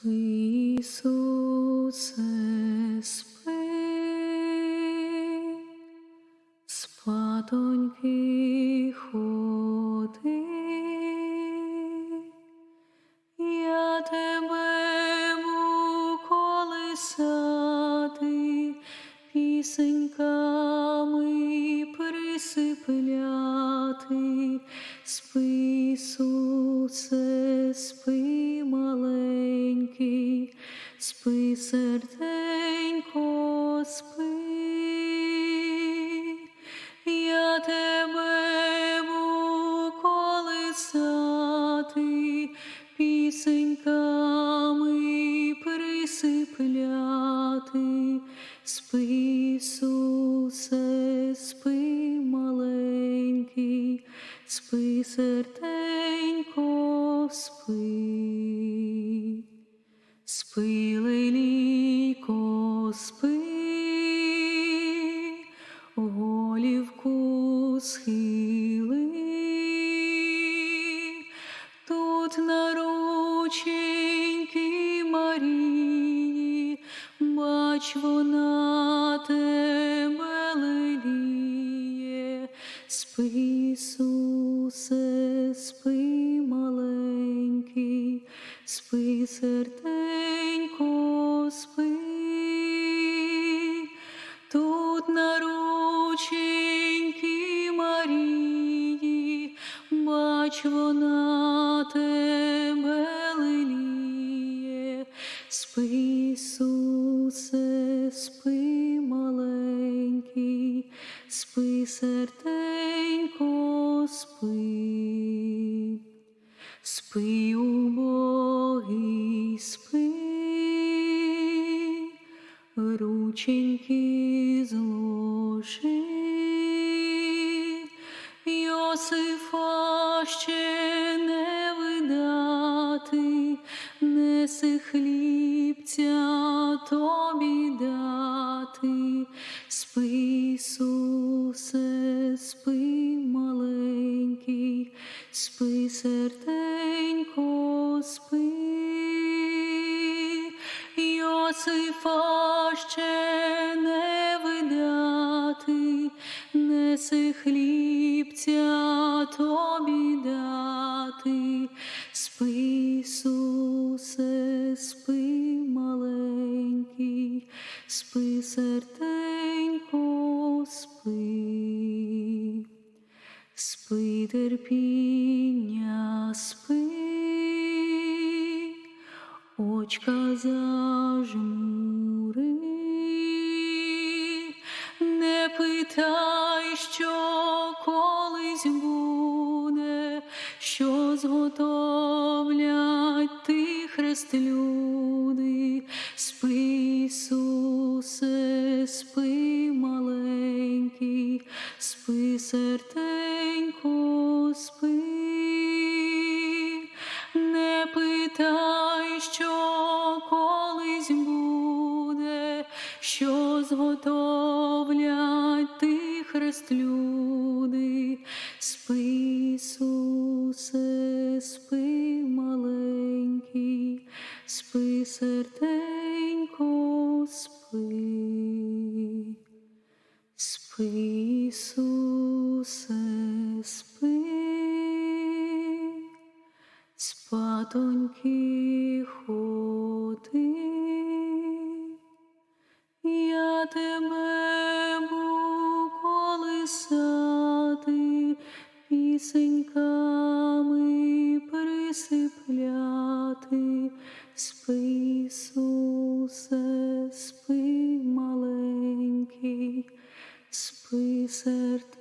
Спи, спатоньки я тебе буду колисати, пісеньками присипляти, спи, спи, спи, серденько, спи, я тебе буду пісеньками присипляти, спи, Ісусе, спи, маленький, спи, спи, лелійко, спи, голівку схили, тут на рученьки Марії, бач, вона тебе леліє, спи, Ісусе, спи, маленький, спи, серденько, спи, тут на рученьки Марії, бач, вона тебе леліє, спи, Ісусе, спи, маленький, спи, серденько, спи, спи, рученьки зложи, Йосифа ще не видати, неси хлібця тобі дати, спи, Ісусе, спи, маленький, спи, серденько, спи. Йосифа ще не видати, неси хлібця тобі дати, спи, Ісусе, спи, маленький, спи, серденько, спи, спи, терпіння, спи очка зажмури, не питай, що колись буде, що зготовлять ти хрест люди, спи, Ісусе, спи, маленький, спи, серденько, що зготовлять ти хрест люди, спи, спи, маленький, спи, серденько, спи. Спи, Ісусе, спи, спатоньки ходи, я тебе колисати, пісеньками присипляти, спи, Ісусе, спи маленький, спи серце.